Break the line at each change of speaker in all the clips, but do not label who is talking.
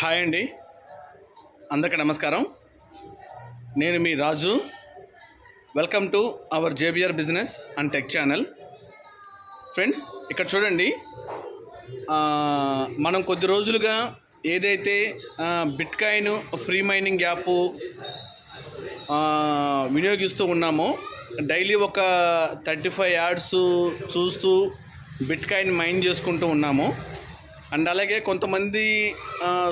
Hi అండి. అందరికీ నమస్కారం. నేను మీ Raju. Welcome to our JBR business and tech channel friends ఇక్కడ చూడండి. మనం కొద్ది రోజులుగా ఏదైతే bitcoin free mining app వినియోగిస్తూ ఉన్నామో డైలీ ఒక థర్టీ ఫైవ్ యాడ్స్ చూస్తూ బిట్ కాయిన్ మైన్ చేసుకుంటూ ఉన్నాము అండ్ అలాగే కొంతమంది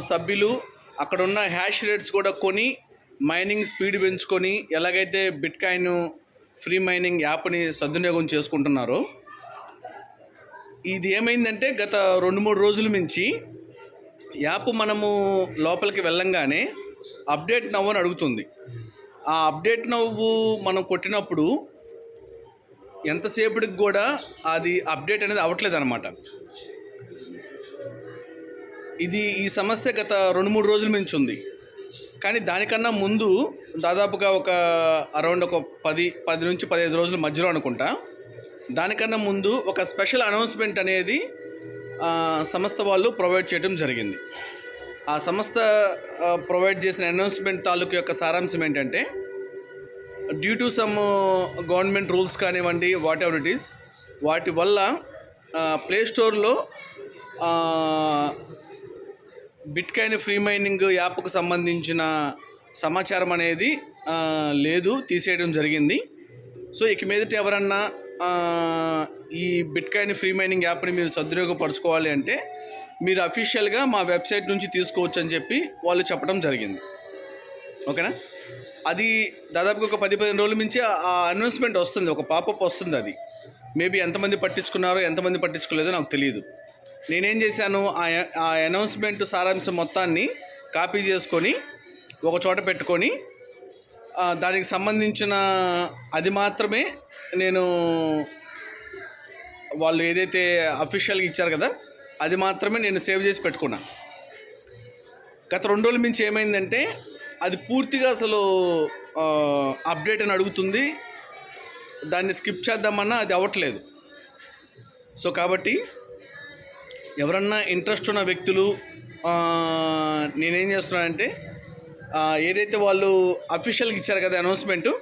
సభ్యులు అక్కడ ఉన్న హ్యాష్ రేట్స్ కూడా కొని మైనింగ్ స్పీడ్ పెంచుకొని ఎలాగైతే బిట్ కాయిన్ ఫ్రీ మైనింగ్ యాప్ని సద్వినియోగం చేసుకుంటున్నారో ఇది ఏమైందంటే గత రెండు మూడు రోజుల నుంచి యాప్ మనము లోపలికి వెళ్ళంగానే అప్డేట్ నవ్వు అని అడుగుతుంది. ఆ అప్డేట్ నవ్వు మనం కొట్టినప్పుడు ఎంతసేపటికి కూడా అది అప్డేట్ అనేది అవ్వట్లేదు అనమాట ఇది ఈ సమస్య గత రెండు మూడు రోజుల నుంచి ఉంది. కానీ దానికన్నా ముందు దాదాపుగా ఒక అరౌండ్ ఒక పది పది నుంచి పదిహేను రోజుల మధ్యలో అనుకుంటా. దానికన్నా ముందు ఒక స్పెషల్ అనౌన్స్మెంట్ అనేది సంస్థ వాళ్ళు ప్రొవైడ్ చేయడం జరిగింది. ఆ సంస్థ ప్రొవైడ్ చేసిన అనౌన్స్మెంట్ తాలూకు యొక్క సారాంశం ఏంటంటే due to some government rules కానివ్వండి వాట్ ఎవర్ ఇట్ ఈస్ వాటి వల్ల ప్లే స్టోర్లో బిట్కాయిన్ ఫ్రీ మైనింగ్ యాప్కు సంబంధించిన సమాచారం అనేది లేదు తీసేయడం జరిగింది. సో ఇక మీదట ఎవరన్నా ఈ బిట్కాయిన్ ఫ్రీ మైనింగ్ యాప్ని మీరు సద్వినియోగపరచుకోవాలి అంటే మీరు అఫీషియల్గా మా వెబ్సైట్ నుంచి తీసుకోవచ్చు అని చెప్పి వాళ్ళు చెప్పడం జరిగింది. ఓకేనా? అది దాదాపుగా ఒక పది పదిహేను రోజుల నుంచి ఆ- ఆ అనౌన్స్మెంట్ వస్తుంది. ఒక పాపప్ వస్తుంది అది. మేబీ ఎంతమంది పట్టించుకున్నారో ఎంతమంది పట్టించుకోలేదో నాకు తెలియదు నేనేం చేశాను ఆ ఆ అనౌన్స్మెంట్ సారాంశం మొత్తాన్ని కాపీ చేసుకొని ఒక చోట పెట్టుకొని దానికి సంబంధించిన అది మాత్రమే నేను వాళ్ళు ఏదైతే అఫీషియల్గా ఇచ్చారు కదా అది మాత్రమే నేను సేవ్ చేసి పెట్టుకున్నా. గత రెండు రోజుల నుంచి ఏమైందంటే అది పూర్తిగా అసలు అప్డేట్ అని అడుగుతుంది. దాన్ని స్కిప్ చేద్దామన్నా అది అవ్వట్లేదు. సో కాబట్టి ఎవరన్నా ఇంట్రెస్ట్ ఉన్న వ్యక్తులు నేనేం చేస్తున్నానంటే ఏదైతే వాళ్ళు అఫీషియల్గా ఇచ్చారు కదా అనౌన్స్మెంటు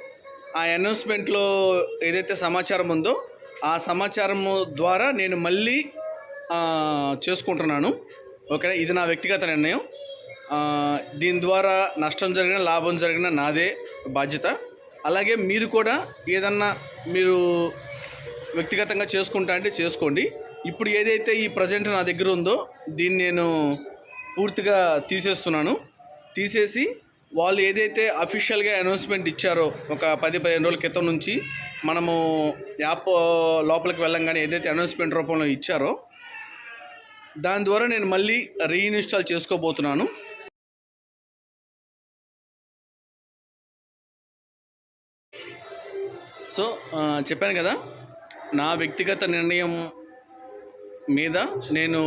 ఆ అనౌన్స్మెంట్లో ఏదైతే సమాచారం ఉందో ఆ సమాచారం ద్వారా నేను మళ్ళీ చేసుకుంటున్నాను. ఓకే ఇది నా వ్యక్తిగత నిర్ణయం. దీని ద్వారా నష్టం జరిగిన లాభం జరిగిన నాదే బాధ్యత. అలాగే మీరు కూడా ఏదన్నా మీరు వ్యక్తిగతంగా చేసుకుంటా అంటే చేసుకోండి. ఇప్పుడు ఏదైతే ఈ ప్రజెంట్ నా దగ్గర ఉందో దీన్ని నేను పూర్తిగా తీసేస్తున్నాను. తీసేసి వాళ్ళు ఏదైతే అఫీషియల్గా అనౌన్స్మెంట్ ఇచ్చారో ఒక పది పదిహేను రోజుల క్రితం నుంచి మనము యాప్ లోపలికి వెళ్ళంగానే ఏదైతే అనౌన్స్మెంట్ రూపంలో ఇచ్చారో దాని ద్వారా నేను మళ్ళీ రీఇన్స్టాల్ చేసుకోబోతున్నాను. సో చెప్పాను కదా నా వ్యక్తిగత నిర్ణయం మీద నేను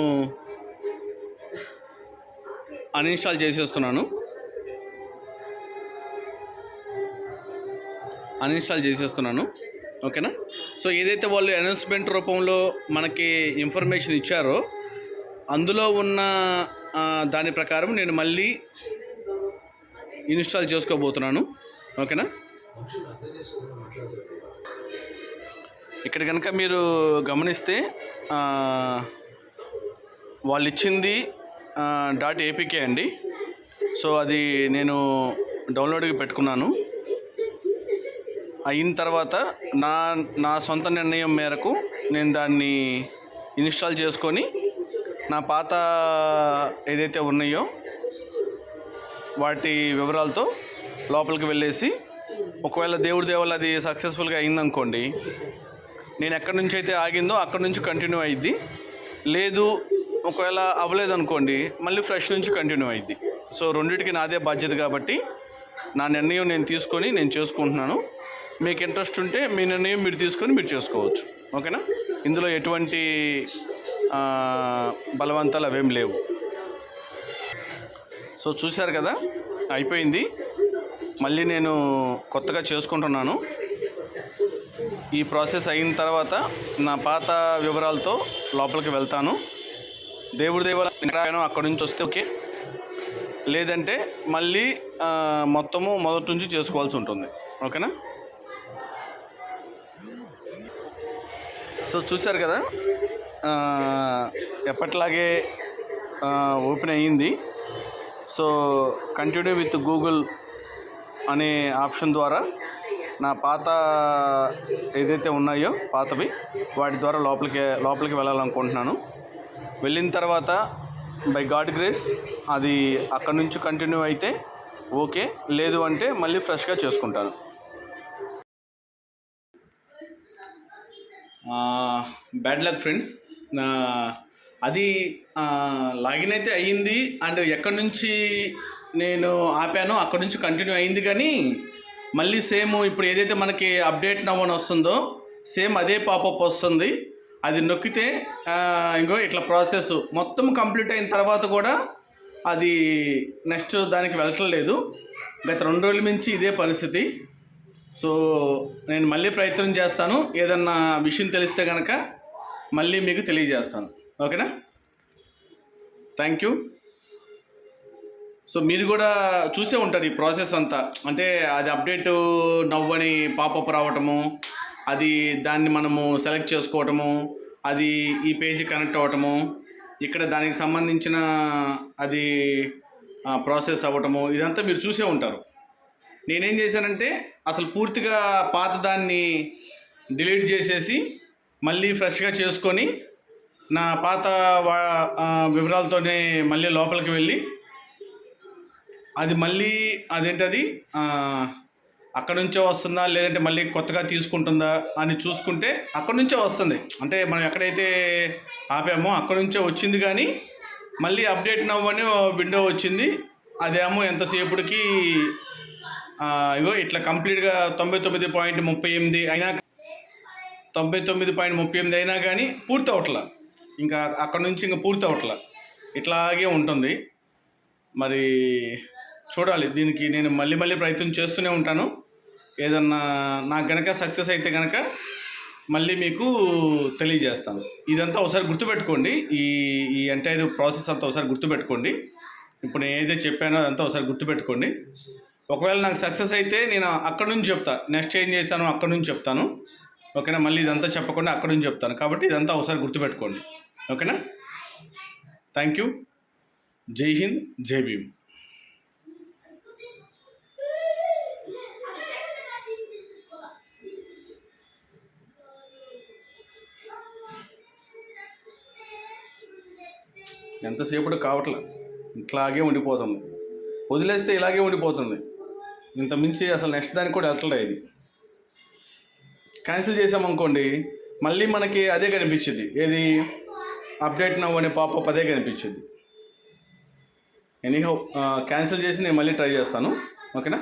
అన్ఇన్స్టాల్ చేసేస్తున్నాను. అన్ఇన్స్టాల్ చేసేస్తున్నాను. ఓకేనా? సో ఏదైతే వాళ్ళు అనౌన్స్మెంట్ రూపంలో మనకి ఇన్ఫర్మేషన్ ఇచ్చారో అందులో ఉన్న దాని ప్రకారం నేను మళ్ళీ ఇన్స్టాల్ చేసుకోబోతున్నాను. ఓకేనా? ఇక్కడ కనుక మీరు గమనిస్తే వాళ్ళు ఇచ్చింది డాట్ ఏపీకే అండి. సో అది నేను డౌన్లోడ్కి పెట్టుకున్నాను. అయిన తర్వాత నా నా సొంత నిర్ణయం మేరకు నేను దాన్ని ఇన్స్టాల్ చేసుకొని నా పాత ఏదైతే ఉన్నాయో వాటి వివరాలతో లోపలికి వెళ్ళేసి ఒకవేళ దేవుడి దేవుళ్ళు అది సక్సెస్ఫుల్గా అయిందనుకోండి నేను ఎక్కడి నుంచి అయితే ఆగిందో అక్కడి నుంచి కంటిన్యూ అయ్యిద్ది లేదు ఒకవేళ అవ్వలేదు అనుకోండి మళ్ళీ ఫ్రెష్ నుంచి కంటిన్యూ అయ్యిద్ది సో రెండింటికి నాదే బాధ్యత కాబట్టి నా నిర్ణయం నేను తీసుకొని నేను చేసుకుంటున్నాను. మీకు ఇంట్రెస్ట్ ఉంటే మీ నిర్ణయం మీరు తీసుకొని మీరు చేసుకోవచ్చు. ఓకేనా? ఇందులో ఎటువంటి బలవంతాలు అవేం లేవు. సో చూశారు కదా? అయిపోయింది. మళ్ళీ నేను కొత్తగా చేసుకుంటున్నాను. ఈ ప్రాసెస్ అయిన తర్వాత నా పాత వివరాలతో లోపలికి వెళ్తాను. దేవుడి దేవాల అక్కడి నుంచి వస్తే ఓకే. లేదంటే మళ్ళీ మొత్తము మొదటి నుంచి చేసుకోవాల్సి ఉంటుంది. ఓకేనా? సో చూశారు కదా? ఎప్పటిలాగే ఎప్పట్లాగే ఓపెన్ అయ్యింది. సో కంటిన్యూ విత్ గూగుల్ అనే ఆప్షన్ ద్వారా నా పాత ఏదైతే ఉన్నాయో పాతవి వాటి ద్వారా లోపలికి లోపలికి వెళ్ళాలనుకుంటున్నాను. వెళ్ళిన తర్వాత బై గాడ్ గ్రేస్ అది అక్కడి నుంచి కంటిన్యూ అయితే ఓకే. లేదు అంటే మళ్ళీ ఫ్రెష్గా చేసుకుంటాను. బ్యాడ్ లక్ ఫ్రెండ్స్ అది లాగిన్ అయితే అయ్యింది. అండ్ ఎక్కడి నుంచి నేను ఆపాను అక్కడి నుంచి కంటిన్యూ అయింది కానీ మళ్ళీ సేమ్ ఇప్పుడు ఏదైతే మనకి అప్డేట్ నవ్వని వస్తుందో సేమ్ అదే పాపప్ వస్తుంది. అది నొక్కితే ఇంకో ఇట్లా ప్రాసెస్ మొత్తం కంప్లీట్ అయిన తర్వాత కూడా అది నెక్స్ట్ దానికి వెళ్ళట్లేదు గత రెండు రోజుల నుంచి ఇదే పరిస్థితి. సో నేను మళ్ళీ ప్రయత్నం చేస్తాను. ఏదన్నా విషయం తెలిస్తే కనుక మళ్ళీ మీకు తెలియజేస్తాను. ఓకేనా? థ్యాంక్ యూ సో మీరు కూడా చూసే ఉంటారు ఈ ప్రాసెస్ అంతా. అంటే అది అప్డేట్ నవ్వని పాపప్ రావటము అది దాన్ని మనము సెలెక్ట్ చేసుకోవటము అది ఈ పేజీ కనెక్ట్ అవ్వటము ఇక్కడ దానికి సంబంధించిన అది ప్రాసెస్ అవ్వటము ఇదంతా మీరు చూసే ఉంటారు. నేనేం చేశానంటే అసలు పూర్తిగా పాత దాన్ని డిలీట్ చేసేసి మళ్ళీ ఫ్రెష్గా చేసుకొని నా పాత వా- వివరాలతోనే మళ్ళీ లోపలికి వెళ్ళి అది మళ్ళీ అదేంటది? అక్కడ నుంచే వస్తుందా? లేదంటే మళ్ళీ కొత్తగా తీసుకుంటుందా? అని చూసుకుంటే అక్కడ నుంచే వస్తుంది. అంటే మనం ఎక్కడైతే ఆపామో అక్కడ నుంచే వచ్చింది కానీ మళ్ళీ అప్డేట్ నవ్వని విండో వచ్చింది. అదేమో ఎంతసేపటికి ఇగో ఇట్లా కంప్లీట్గా తొంభై తొమ్మిది పాయింట్ ముప్పై ఎనిమిది అయినా తొంభై తొమ్మిది పాయింట్ ముప్పై ఎనిమిది అయినా కానీ పూర్తి అవట్లా ఇంకా అక్కడ నుంచి ఇంకా పూర్తి అవట్లా ఇట్లాగే ఉంటుంది. మరి చూడాలి. దీనికి నేను మళ్ళీ మళ్ళీ ప్రయత్నం చేస్తూనే ఉంటాను. ఏదన్నా నాకు గనక సక్సెస్ అయితే కనుక మళ్ళీ మీకు తెలియజేస్తాను. ఇదంతా ఒకసారి గుర్తుపెట్టుకోండి. ఈ ఈ ఎంటైర్ ప్రాసెస్ అంతా ఒకసారి గుర్తుపెట్టుకోండి. ఇప్పుడు నేను ఏదైతే చెప్పానో అదంతా ఒకసారి గుర్తుపెట్టుకోండి. ఒకవేళ నాకు సక్సెస్ అయితే నేను అక్కడ నుంచి చెప్తా. నెక్స్ట్ ఏం చేస్తానో అక్కడ నుంచి చెప్తాను. ఓకేనా? మళ్ళీ ఇదంతా చెప్పకుండా అక్కడ నుంచి చెప్తాను. కాబట్టి ఇదంతా ఒకసారి గుర్తుపెట్టుకోండి. ఓకేనా? థ్యాంక్ యూ జై హింద్ జై భీమ్. ఎంతసేపటి కావట్లే? ఇట్లాగే ఉండిపోతుంది. వదిలేస్తే ఇలాగే ఉండిపోతుంది. ఇంత మించి అసలు నెక్స్ట్ దానికి కూడా వెళ్ళట్లే ఇది. క్యాన్సిల్ చేసామనుకోండి మళ్ళీ మనకి అదే కనిపించింది ఏది? అప్డేట్ నవ్వు అనే పాపప్ అదే కనిపించింది ఎనీహౌ క్యాన్సిల్ చేసి నేను మళ్ళీ ట్రై చేస్తాను. ఓకేనా?